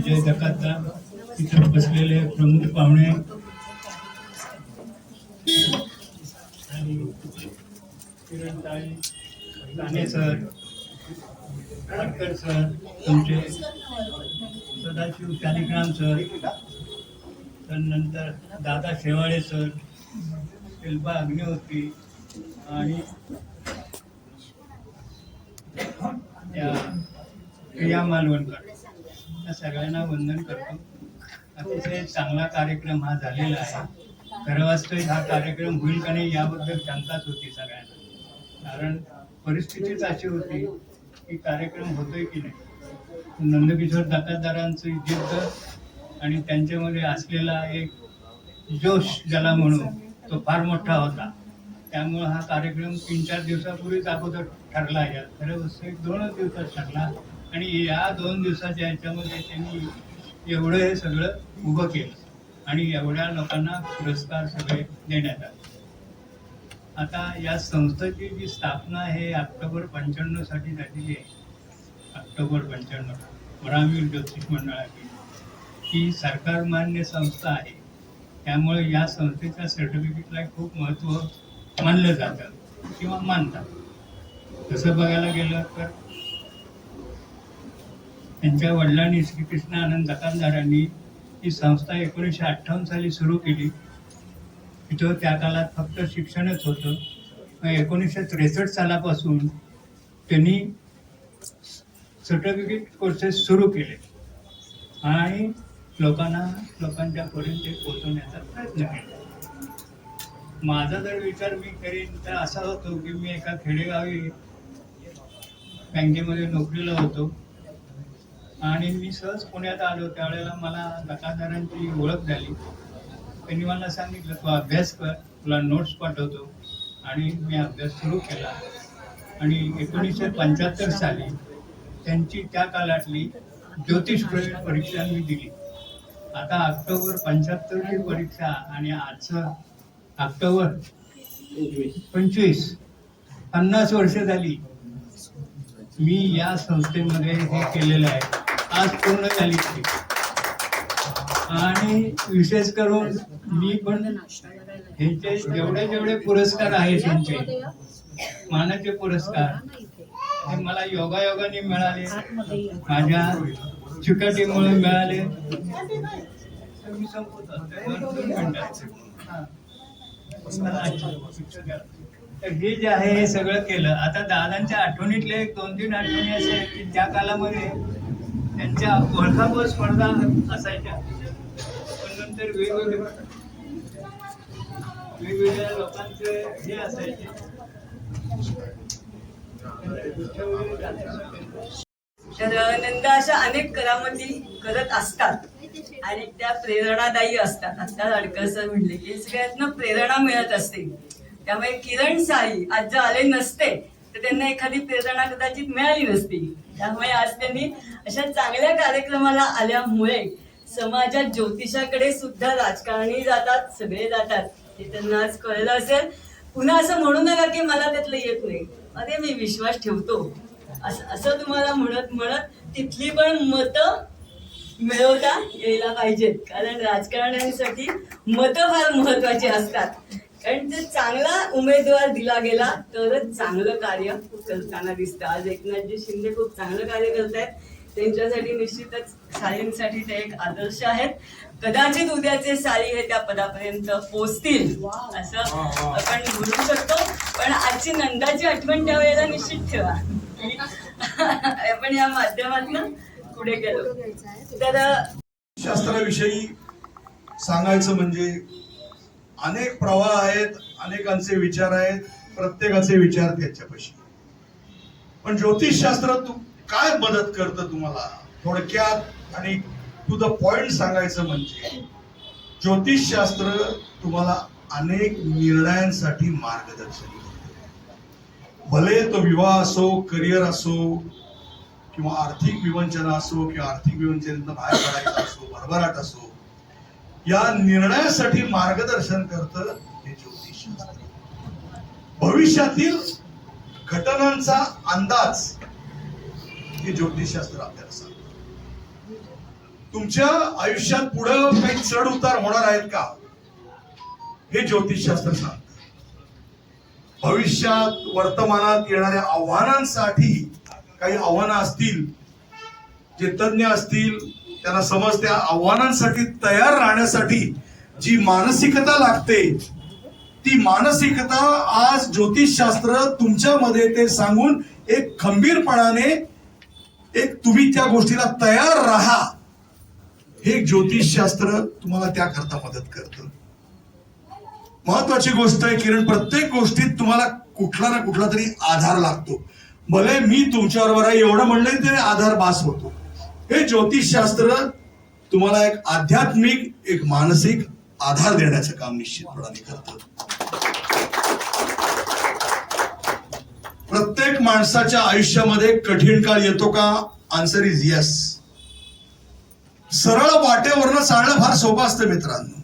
विजय दकाता तिथे बसलेले प्रमुख पाहुणे. आणि सर आटकर सर तुमचे सदाशिव शालिग्राम सर तर नंतर दादा शेवाळे सर शिल्पा अग्निहोत्री आणि त्या प्रिया मालवणकर. आपल्या सगळ्यांना वंदन करतो. अतिशय चांगला कार्यक्रम हा झालेला आहे. खरं वास्तविक हा कार्यक्रम होईल का नाही याबद्दल शंकाच होती सगळ्यांना. कारण परिस्थितीच अशी होती की कार्यक्रम होतोय की नाही. नंदकिशोर दकादारांची जिद्द आणि त्यांच्यामध्ये असलेला एक जोश ज्याला म्हणू तो फार मोठा होता. त्यामुळं हा कार्यक्रम तीन चार दिवसापूर्वीच अगोदर ठरला या खरं वास्तविक दोनच दिवसात ठरला. आणि या दोन दिवसाच्या याच्यामध्ये त्यांनी एवढं हे सगळं उभं केलं. आणि एवढ्या लोकांना पुरस्कार सगळे देण्यात आले. आता या संस्थेची जी स्थापना आहे ऑक्टोबर पंच्याण्णवसाठी झालेली आहे. ऑक्टोबर पंच्याण्णव ग्रामीण ज्योतिष मंडळाची. ही सरकार मान्य संस्था आहे. त्यामुळे या संस्थेच्या सर्टिफिकेटला खूप महत्त्व मानलं जातं किंवा मानतात. तसं बघायला गेलं तर त्यांच्या वडिलांनी श्रीकृष्ण आनंद दकानदारांनी ही संस्था एकोणीसशे अठ्ठावन्न साली सुरू केली. तिथं त्या काळात फक्त शिक्षणच होतं. मग एकोणीसशे त्रेसष्ट सालापासून त्यांनी सर्टिफिकेट कोर्सेस सुरू केले. आणि लोकांना लोकांच्या पर्यंत ते पोहोचवण्याचा प्रयत्न केला. माझा जर विचार मी करीन तर असा होतो की मी एका खेडेगावी बँकेमध्ये नोकरीला होतो. आणि मी सहज पुण्यात आलो. त्यावेळेला मला दकादारांची ओळख झाली. त्यांनी मला सांगितलं तू अभ्यास कर तुला नोट्स पाठवतो. आणि मी अभ्यास सुरू केला. आणि एकोणीसशे पंच्याहत्तर साली त्यांची त्या काळातली ज्योतिष प्रवेश परीक्षा मी दिली. आता ऑक्टोबर पंच्याहत्तरची परीक्षा आणि आजचं ऑक्टोबर पंचवीस. पन्नास वर्ष झाली. मी या संस्थेमध्ये हे केलेलं आहे. आज पूर्ण झाली आणि विशेष करून मी पण ह्यांचे जेवढे जेवढे पुरस्कार आहेत त्यांचे मानाचे पुरस्कार हे मला योगायोगाने मिळाले माझ्या चिकाटीमुळे मिळाले. तर मी तर हे जे आहे हे सगळं केलं. आता दादांच्या आठवणीतले एक दोन तीन आठवणी असे आहेत की त्या कालामध्ये त्यांच्या ओळखापळ स्पर्धा असायच्या. पण नंतर वेगवेगळे वेगवेगळ्या लोकांचे हे असायचे. तर नंद अशा अनेक करामती करत असतात आणि त्या प्रेरणादायी असतात. आता लाडकर सर म्हणले की सगळ्यातनं प्रेरणा मिळत असते. त्यामुळे किरण साई आज जर आले नसते. तर त्यांना एखादी प्रेरणा कदाचित मिळाली नसती. त्यामुळे आज त्यांनी अशा चांगल्या कार्यक्रमाला आल्यामुळे समाजात ज्योतिषाकडे सुद्धा राजकारणी जातात सगळे जातात. हे त्यांना आज कळलं असेल. पुन्हा असं म्हणू नका की मला त्यातलं येत नाही. अरे मी विश्वास ठेवतो. असं असं तुम्हाला म्हणत म्हणत तिथली पण मतं मिळवता यायला पाहिजेत. कारण राजकारण्यांसाठी मतं फार महत्वाची असतात. कारण ते चांगला उमेदवार दिला गेला तरच चांगलं कार्य करताना दिसतं. आज एकनाथजी शिंदे खूप चांगलं कार्य करत आहेत त्यांच्यासाठी निश्चितच साळींसाठी ते एक आदर्श आहेत. कदाचित उद्याचे साळी हे त्या पदापर्यंत पोचतील असं आपण बोलू शकतो. पण आजची नंदाची आठवण त्या वेळेला निश्चित ठेवा. आपण या माध्यमातून पुढे गेलो. तर शास्त्राविषयी सांगायचं म्हणजे अनेक प्रवाह आहेत अनेकांचे विचार आहेत प्रत्येकाचे विचार त्याच्यापाशी. पण ज्योतिषशास्त्र तू काय मदत करतं तुम्हाला? थोडक्यात आणि टू द पॉइंट सांगायचं म्हणजे ज्योतिषशास्त्र तुम्हाला अनेक निर्णयांसाठी मार्गदर्शन भले तो विवाह असो करिअर असो किंवा आर्थिक विवंचना असो किंवा आर्थिक विवंचनेतून बाहेर पडायचं असो भरभराट असो या निर्णयासाठी मार्गदर्शन करतं हे ज्योतिष भविष्यातील घटनांचा अंदाज हे ज्योतिषशास्त्र आपल्याला सांगत. तुमच्या आयुष्यात पुढं काही चढ उतार होणार आहेत का? हे ज्योतिषशास्त्र सांगतं. भविष्यात वर्तमानात येणाऱ्या आव्हानांसाठी काही आव्हानं असतील जे तज्ज्ञ असतील त्यांना समज त्या आव्हानांसाठी तयार राहण्यासाठी जी मानसिकता लागते ती मानसिकता आज ज्योतिषशास्त्र तुमच्यामध्ये ते सांगून एक खंबीरपणाने एक तुम्ही त्या गोष्टीला तयार राहा. हे ज्योतिषशास्त्र तुम्हाला त्याकरता मदत करतं. महत्वाची गोष्ट आहे किरण प्रत्येक गोष्टीत तुम्हाला कुठला ना कुठला तरी आधार लागतो. भले मी तुमच्याबरोबर आहे एवढं म्हणलं तरी आधार बास होतो. हे ज्योतिषशास्त्र तुम्हाला एक आध्यात्मिक एक मानसिक आधार देण्याचं काम निश्चितपणाने करत. प्रत्येक माणसाच्या आयुष्यामध्ये कठीण काळ येतो का? आन्सर इज येस सरळ वाटेवरनं चालणं फार सोपं असतं मित्रांनो.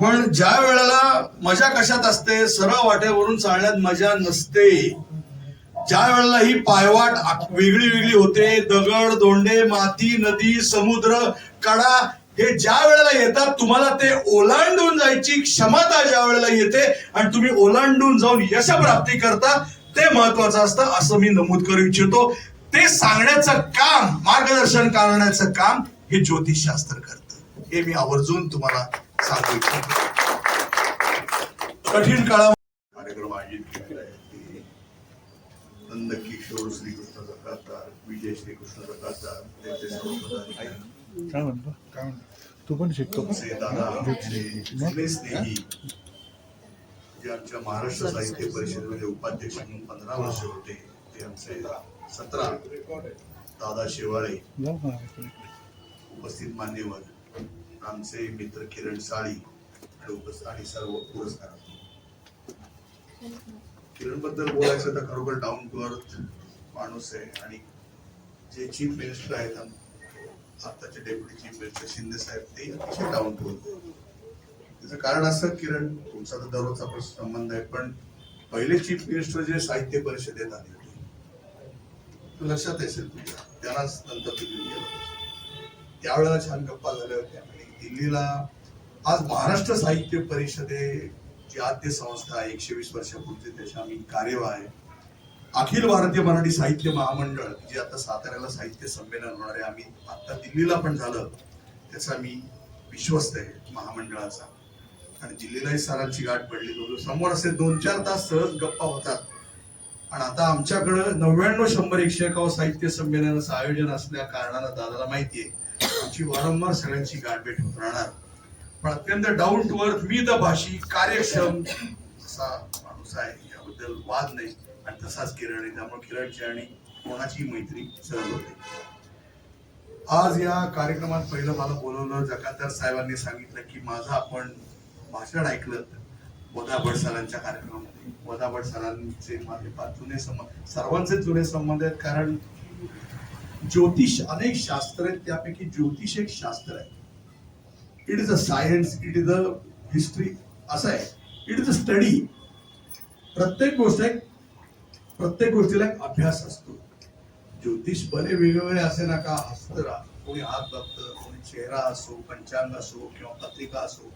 पण ज्या वेळेला मजा कशात असते? सरळ वाटेवरून चालण्यात मजा नसते. ज्या वेळेला ही पायवाट वेगळी वेगळी होते दगड दोंडे माती नदी समुद्र कडा हे ज्या वेळेला येतात तुम्हाला ते ओलांडून जायची क्षमता ज्या वेळेला येते आणि तुम्ही ओलांडून जाऊन यशप्राप्ती करता ते महत्वाचं असतं असं मी नमूद करू इच्छितो. ते सांगण्याचं काम मार्गदर्शन करण्याचं काम हे ज्योतिषशास्त्र करतं. हे मी आवर्जून तुम्हाला सांगू इच्छितो. कठीण काळा कार्यक्रम आयोजित केलेला आहे ते नंद किशोर श्रीकृष्ण जकातार विजय श्रीकृष्ण जकातार त्यांचे सर्व पदाधिकारी, काय म्हणतो? काय म्हणतो? तू पण शिकतो? आमचे दादा आमचे जुने स्नेही जे आमच्या महाराष्ट्र साहित्य परिषदेमध्ये उपाध्यक्ष म्हणून पंधरा वर्ष होते ते आमचे सतरा दादा शेवाळे? उपस्थित मान्यवर आमचे मित्र किरण साळी आणि उपस्थित आणि सर्व पुरस्कार किरणबद्दल बोलायचं तर खरोखर डाऊन टू अर्थ माणूस आहे आणि जे चीफ मिनिस्टर आहेत आताचे डेप्युटी चीफ मिनिस्टर शिंदे साहेब ते अतिशय डाऊन टू अर्थ त्याचं कारण असं किरण तुमचा तर दररोजचा संबंध आहे पण पहिले चीफ मिनिस्टर जे साहित्य परिषदेत आले होते लक्षात असेल तुझ्या त्यांनाच नंतर दिल्ली त्यावेळेला छान गप्पा झाल्या होत्या. आणि दिल्लीला आज महाराष्ट्र साहित्य परिषदे ही आद्य संस्था आहे एकशे वीस वर्षापूर्वी त्याच्या आम्ही कार्यवाह आहे. अखिल भारतीय मराठी साहित्य महामंडळ जे आता साताऱ्याला साहित्य संमेलन होणार आहे आम्ही आता दिल्लीला पण झालं त्याचा मी विश्वस्त आहे महामंडळाचा. आणि दिल्लीलाही सरांची गाठ पडली. होतो समोर असे दोन चार तास सहज गप्पा होतात. आणि आता आमच्याकडं नव्याण्णव शंभर एकशे एकावं साहित्य संमेलनाचं आयोजन असल्या कारणानं दादाला माहिती आहे आमची वारंवार सगळ्यांची गाठभेट होत राहणार. पण अत्यंत down to earth me the भाषी कार्यक्षम असा माणूस आहे. याबद्दल वाद नाही. आणि तसाच किरण आहे. त्यामुळे किरणची आणि कोणाची मैत्री सहज होते. आज या कार्यक्रमात पहिलं मला बोलवलं जकांतर साहेबांनी सांगितलं की माझं आपण भाषण ऐकलं वदाभट सरांच्या कार्यक्रमामध्ये. वदाभट सरांचे माझे फार जुने संबंध सर्वांचे जुने संबंध आहेत. कारण ज्योतिष अनेक शास्त्र आहेत. त्यापैकी ज्योतिष एक शास्त्र आहे. It is a science it is a history असं आहे. इट इज अ स्टडी प्रत्येक गोष्ट एक प्रत्येक गोष्टीला एक अभ्यास असतो. ज्योतिष भले वेगवेगळे असे ना का हस्त कोणी हात बघतं कोणी चेहरा असो पंचांग असो किंवा पत्रिका असो.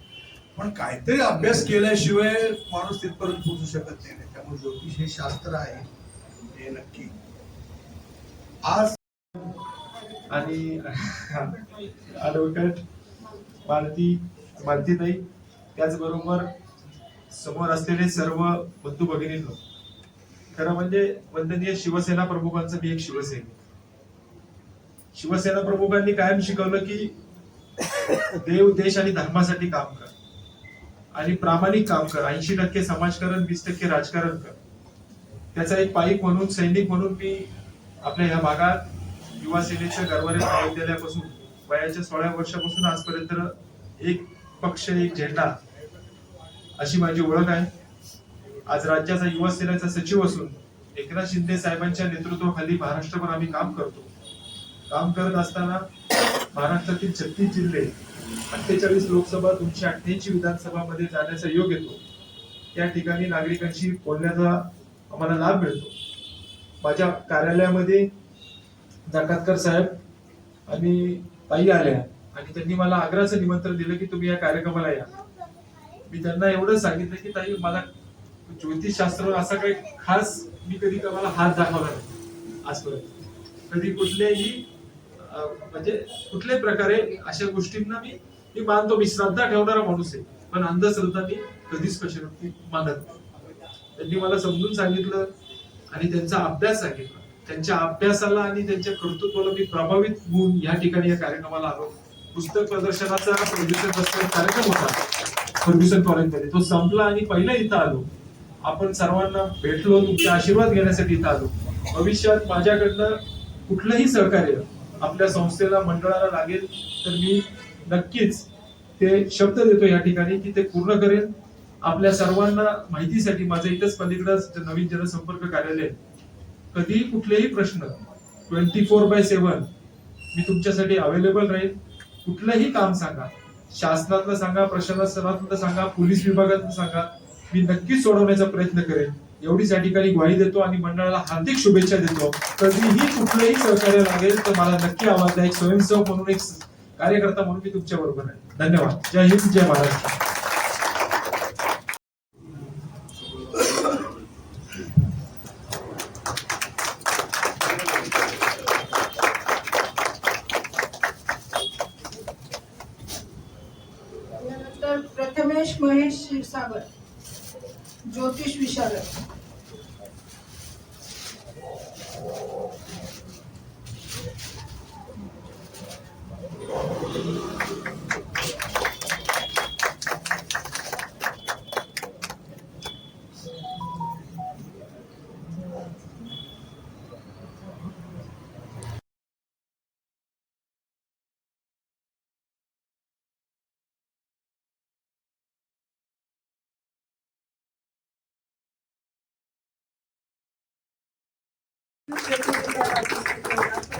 पण काहीतरी अभ्यास केल्याशिवाय माणूस तिथपर्यंत पोहोचू शकत नाही. त्यामुळे ज्योतिष हे शास्त्र आहे. हे नक्की. आज आणि ॲडव्होकेट भारती भारतीताई त्याचबरोबर समोर असलेले सर्व बंधू भगिनी खरं म्हणजे वंदनीय शिवसेना प्रमुखांचं मी एक शिवसैनिक. शिवसेना प्रमुखांनी कायम शिकवलं की देव देश आणि धर्मासाठी काम कर. आणि प्रामाणिक काम कर. ऐंशी टक्के समाजकारण वीस टक्के राजकारण कर. त्याचा एक पाईक म्हणून सैनिक म्हणून मी आपल्या ह्या भागात युवा सेनेच्या गरवारे महाविद्यालयापासून वयाच्या सोळा वर्षापासून आजपर्यंत एक पक्ष एक झेंडा अशी माझी ओळख आहे. आज राज्याचा युवा सेनेचा सचिव असून एकनाथ शिंदे साहेबांच्या नेतृत्वाखाली महाराष्ट्रभर आम्ही काम करतो. काम करत असताना महाराष्ट्रातील छत्तीस जिल्हे अठ्ठेचाळीस लोकसभा दोनशे अठ्ठ्याऐंशी विधानसभा मध्ये जाण्याचा योग येतो. त्या ठिकाणी नागरिकांशी बोलण्याचा आम्हाला लाभ मिळतो. माझ्या कार्यालयामध्ये जाकातकर साहेब आणि ताई आल्या आणि त्यांनी मला आग्रहाचं निमंत्रण दिलं की तुम्ही या कार्यक्रमाला या. मी त्यांना एवढंच सांगितलं की ताई मला ज्योतिषशास्त्र असा काही खास मी कधी मला हात दाखवला नाही. आजपर्यंत. कधी कुठल्याही म्हणजे कुठल्याही प्रकारे अशा गोष्टींना मी मी मानतो मी श्रद्धा ठेवणारा माणूस आहे. पण अंधश्रद्धा मी कधीच कशी मानत नाही. त्यांनी मला समजून सांगितलं आणि त्यांचा अभ्यास सांगितला. त्यांच्या अभ्यासाला आणि त्यांच्या कर्तृत्वाला मी प्रभावित होऊन या ठिकाणी या कार्यक्रमाला आलो. पुस्तक प्रदर्शनाचा प्रोड्युसर बसण्याचा कार्यक्रम होता फर्ग्युसन कॉलेजमध्ये तो संपला आणि पहिला इथं आलो. आपण सर्वांना भेटलो तुमचे आशीर्वाद घेण्यासाठी इथं आलो. भविष्यात माझ्याकडनं कुठलंही सहकार्य आपल्या संस्थेला मंडळाला लागेल तर मी नक्कीच ते शब्द देतो या ठिकाणी की ते पूर्ण करेन. आपल्या सर्वांना माहितीसाठी माझं इथंच पलीकडं नवीन जनसंपर्क कार्यालय कधीही कुठलेही प्रश्न ट्वेंटी फोर बाय सेवन मी तुमच्यासाठी अवेलेबल राहील. कुठलंही काम सांगा. शासनातलं सांगा प्रशासनातलं सांगा पोलीस विभागातलं सांगा. मी नक्कीच सोडवण्याचा प्रयत्न करेन. एवढीच या ठिकाणी ग्वाही देतो आणि मंडळाला हार्दिक शुभेच्छा देतो. कधीही कुठलंही सहकार्य लागेल तर मला नक्की आवाज द्या. एक स्वयंसेवक म्हणून एक कार्यकर्ता म्हणून मी तुमच्या बरोबर आहे. धन्यवाद. जय हिंद जय महाराष्ट्र.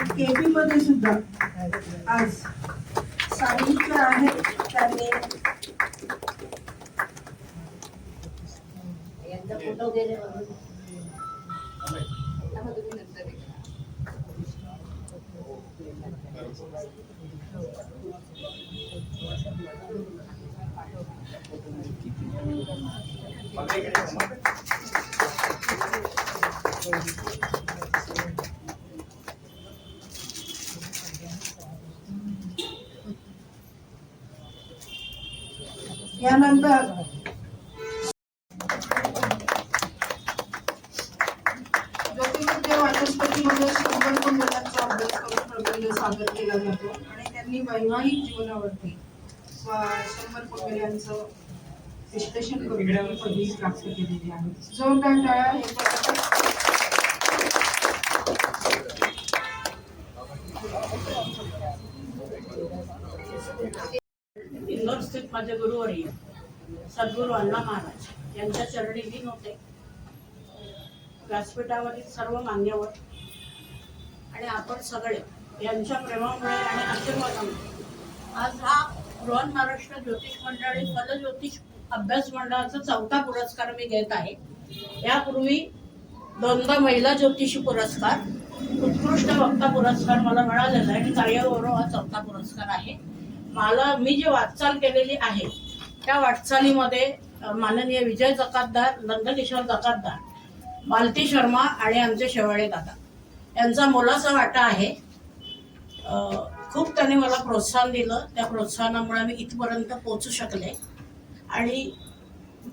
केबी मध्ये सुद्धा. आज साहित्य आहे त्यांनी यानंतर वाचस्पती वाचस्पतीमध्ये शंभर कुंडलांचा अभ्यास करून प्रबंध सादर केला जातो आणि त्यांनी वैवाहिक जीवनावरती शंभर कुंडल्यांचं विश्लेषण करून पदवी प्राप्त केलेली आहे. जोरदार टाळ्या हे उपस्थित माझे गुरुवर्य सद्गुरू अण्णा महाराज यांच्या चरणी दिन होते व्यासपीठावरील सर्व मान्यवर आणि आपण सगळे यांच्या प्रेमामुळे आणि आशीर्वादामुळे आज हा बृहन महाराष्ट्र ज्योतिष मंडळ आणि फलज्योतिष अभ्यास मंडळाचा चौथा पुरस्कार मी घेत आहे. यापूर्वी दोनदा महिला ज्योतिषी पुरस्कार उत्कृष्ट वक्ता पुरस्कार मला मिळालेला आहे आणि कार्यगौरव हा चौथा पुरस्कार आहे. मला मी जी वाटचाल केलेली आहे त्या वाटचालीमध्ये माननीय विजय जकातदार नंदकिशोर जकातदार मालती शर्मा आणि आमचे शेवाळे दादा यांचा मोलाचा वाटा आहे. खूप त्यांनी मला प्रोत्साहन दिलं. त्या प्रोत्साहनामुळे मी इथपर्यंत पोचू शकले. आणि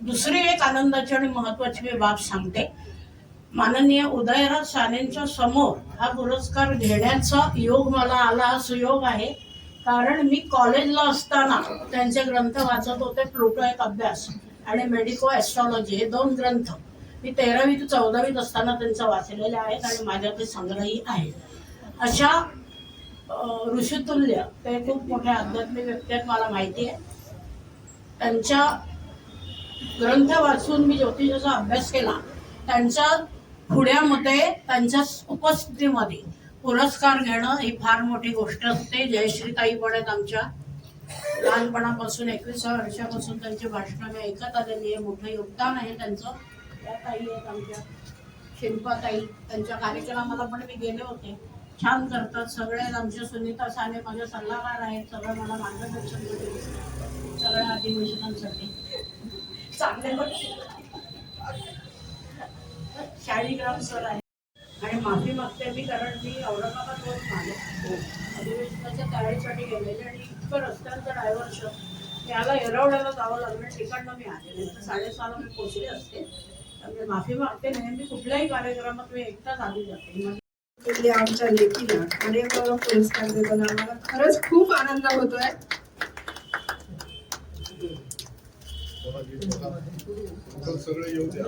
दुसरी एक आनंदाची आणि महत्त्वाची मी बाब सांगते. माननीय उदयराज सानेंच्या समोर हा पुरस्कार घेण्याचा योग मला आला हा सुयोग आहे. कारण मी कॉलेजला असताना त्यांचे ग्रंथ वाचत होते प्लुटो एक अभ्यास आणि मेडिको ॲस्ट्रॉलॉजी हे दोन ग्रंथ. मी तेरावी ते चौदावीत असताना त्यांचं वाचलेले आहेत आणि माझ्या ते संग्रही आहेत अशा ऋषितुल्य ते खूप मोठ्या आध्यात्मिक व्यक्ती आहेत मला माहिती आहे. त्यांच्या ग्रंथ वाचून मी ज्योतिषाचा अभ्यास केला. त्यांच्या पुण्यामध्ये त्यांच्या उपस्थितीमध्ये पुरस्कार घेणं ही फार मोठी गोष्ट असते. जयश्रीताई पण आहेत आमच्या. लहानपणापासून एकविसाव्या वर्षापासून त्यांची भाषणं मी ऐकत आलेली आहे. मोठं योगदान आहे त्यांचं. त्या ताई आहेत आमच्या. शिल्पाताई त्यांच्या कार्यक्रमाला पण मी गेले होते. छान करतात सगळे. आमचे सुनीता साने माझे सल्लागार आहेत. सगळं मला मार्गदर्शन करते सगळ्या अधिवेशनांसाठी. चांगले शाळीग्राम सर आहे आणि माफी मागते मी कारण मी औरंगाबाद रोड आले. अधिवेशनाच्या तयारीसाठी गेलेले आणि इतकं रस्त्यांचं डायव्हर्शन याला एरवड्याला जावं लागलं तिकडनं मी आले. नाही तर साडेसहाला मी पोचले असते. त्यामुळे माफी मागते नेहमी कुठल्याही कार्यक्रमात मी एकटाच आली जाते. आमच्या लेखीला कार्यक्रम पुरस्कार देताना आम्हाला खरंच खूप आनंद होतोय. सगळे येऊ द्या.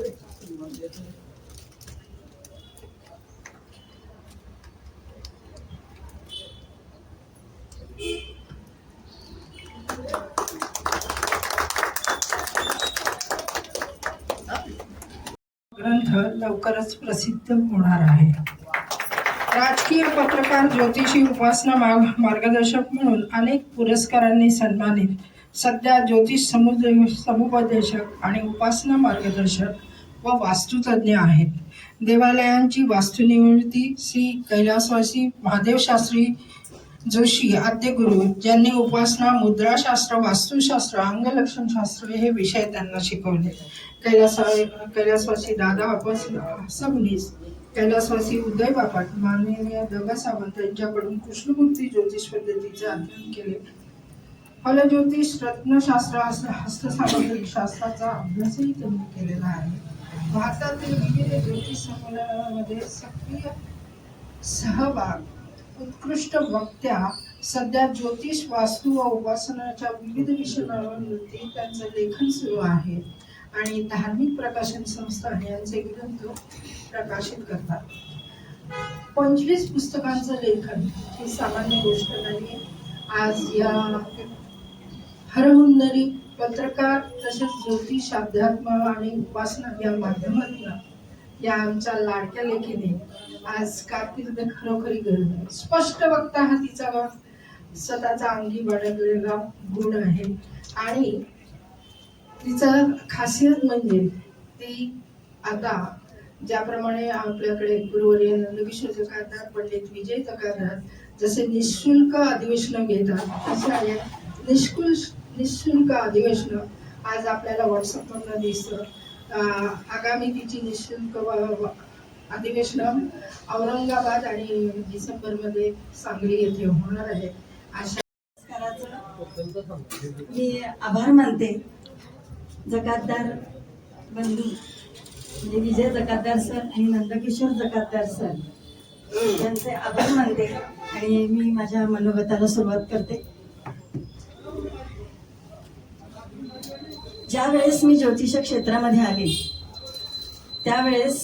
ग्रंथ लवकरच प्रसिद्ध होणार आहे. राजकीय पत्रकार ज्योतिषी उपासना मार्ग- मार्गदर्शक म्हणून अनेक पुरस्कारांनी सन्मानित सध्या ज्योतिष समुद समुपदेशक आणि उपासना मार्गदर्शक व वास्तुतज्ञ आहेत. देवालयांची वास्तुनिवृत्ती श्री कैलासवासी महादेवशास्त्री जोशी आद्यगुरु ज्यांनी उपासना मुद्राशास्त्र वास्तुशास्त्र अंगलक्षणशास्त्र हे विषय त्यांना शिकवले. कैलासा कैलासवासी दादा वापस सबनीस कैलासवासी उदय बापट माननीय दगा सावंत यांच्याकडून कृष्णमूर्ती ज्योतिष पद्धतीचे अध्ययन केले. फलज्योतिष रत्नशास्त्र हस्तसामग्री शास्त्राचा अभ्यासही त्यांनी केलेला आहे. भारतातील विविध ज्योतिष संमेलनामध्ये सक्रिय सहभाग उत्कृष्ट वक्त्या सध्या ज्योतिष वास्तू व उपासनाच्या विविध विषयांवरती त्यांचं लेखन सुरू आहे आणि धार्मिक प्रकाशन संस्था यांचे ग्रंथ प्रकाशित करतात. पंचवीस पुस्तकांचं लेखन ही सामान्य गोष्ट नाही आज या हरहुन्नरी पत्रकार तसेच ज्योतिष अध्यात्म आणि उपासना या माध्यमातून या आमच्या लाडक्या लेखीने आज कारकीर्द खरोखरी घडली स्पष्ट वक्ता हा तिचा स्वतःचा अंगी बाळगलेला गुण आहे. आणि तिचा खासियत म्हणजे ती आता ज्याप्रमाणे आपल्याकडे गुरुवर्य नंदकिशोर जकादार पंडित विजय तकारात जसे निशुल्क अधिवेशनं घेतात तसे आहे निष्कुल निशुल्क अधिवेशनं आज आपल्याला व्हॉट्सअपवरनं दिसतं. आगामी तिची निशुल्क अधिवेशन औरंगाबाद आणि डिसेंबरमध्ये सांगली येथे होणार आहे. अशा मी आभार मानते जकातदार बंधू म्हणजे विजय जकातदार सर आणि नंदकिशोर जकातदार सर यांचे आभार मानते आणि मी माझ्या मनोगताला सुरुवात करते. ज्या वेळेस मी ज्योतिष क्षेत्रामध्ये आले त्यावेळेस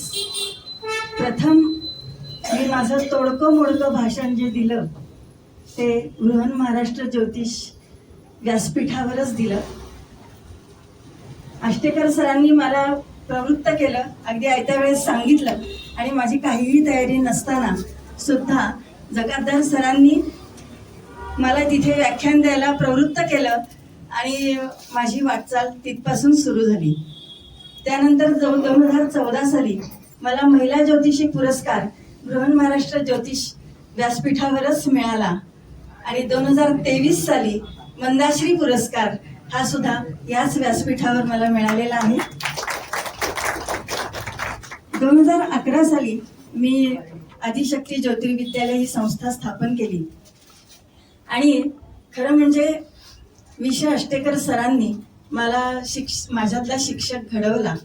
प्रथम मी माझं तोडकं मोडकं भाषण जे दिलं ते बृहन महाराष्ट्र ज्योतिष व्यासपीठावरच दिलं. आष्टेकर सरांनी मला प्रवृत्त केलं अगदी आयत्या वेळेस सांगितलं आणि माझी काहीही तयारी नसताना सुद्धा जगातदार सरांनी मला तिथे व्याख्यान द्यायला प्रवृत्त केलं आणि माझी वाटचाल तिथपासून सुरू झाली. त्यानंतर जो दोन हजार चौदा साली मला महिला ज्योतिषी पुरस्कार बृहन महाराष्ट्र ज्योतिष व्यासपीठावरच मिळाला. आणि दोन हजार तेवीस साली मंदाश्री पुरस्कार हा सुद्धा याच व्यासपीठावर मला मिळालेला आहे. दोन हजार अकरा साली मी आदिशक्ती ज्योतिर्विद्यालय ही संस्था स्थापन केली. आणि खरं म्हणजे विषय अष्टेकर सरांनी मला शिक्ष माझ्यातला शिक्षक घडवला.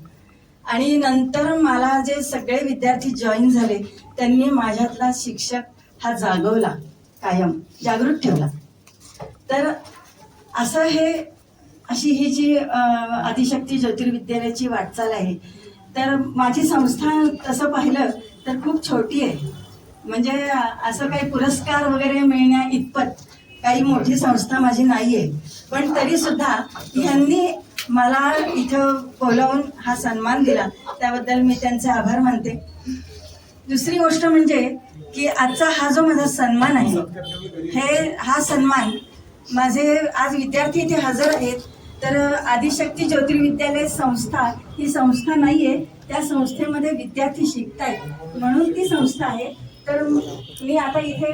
आणि नंतर मला जे सगळे विद्यार्थी जॉईन झाले त्यांनी माझ्यातला शिक्षक हा जागवला कायम जागृत ठेवला. तर असं हे अशी ही जी आदिशक्ती ज्योतिर्विद्यालयाची वाटचाल आहे. तर माझी संस्था तसं पाहिलं तर खूप छोटी आहे. म्हणजे असं काही पुरस्कार वगैरे मिळण्या इतपत काही मोठी संस्था माझी नाही आहे पण तरीसुद्धा ह्यांनी मला इथं बोलावून हा सन्मान दिला. त्याबद्दल मी त्यांचे आभार मानते. दुसरी गोष्ट म्हणजे की आजचा हा जो माझा सन्मान आहे हे हा सन्मान माझे आज विद्यार्थी इथे हजर आहेत. तर आदिशक्ती ज्योतिर्विद्यालय संस्था ही संस्था नाही आहे त्या संस्थेमध्ये विद्यार्थी शिकतायत. म्हणून ती संस्था आहे. तर मी आता इथे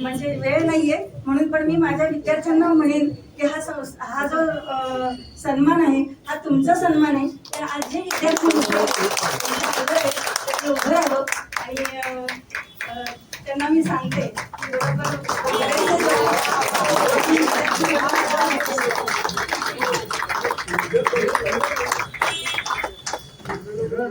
म्हणजे वेळ नाहीये. म्हणून पण मी माझ्या विद्यार्थ्यांना म्हणेन की हा हा जो सन्मान आहे हा तुमचा सन्मान आहे. तर आज जे विद्यार्थी उभे ते राहिलो आणि त्यांना मी सांगते बरोबर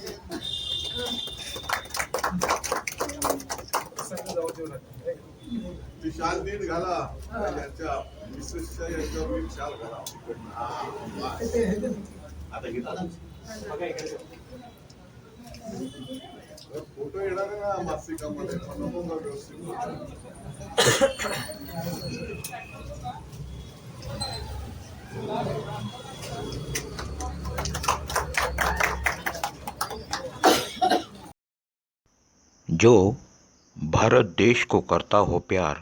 शाल घाला त्यांच्या मिसेसच्या याच्यावर नीट शाल घाला आता घेतला फ़ोटो येणार आहे ना मासिकामध्ये नको का व्यवस्थित. जो भारत देश को करता हो प्यार